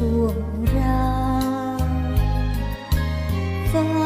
วกเรา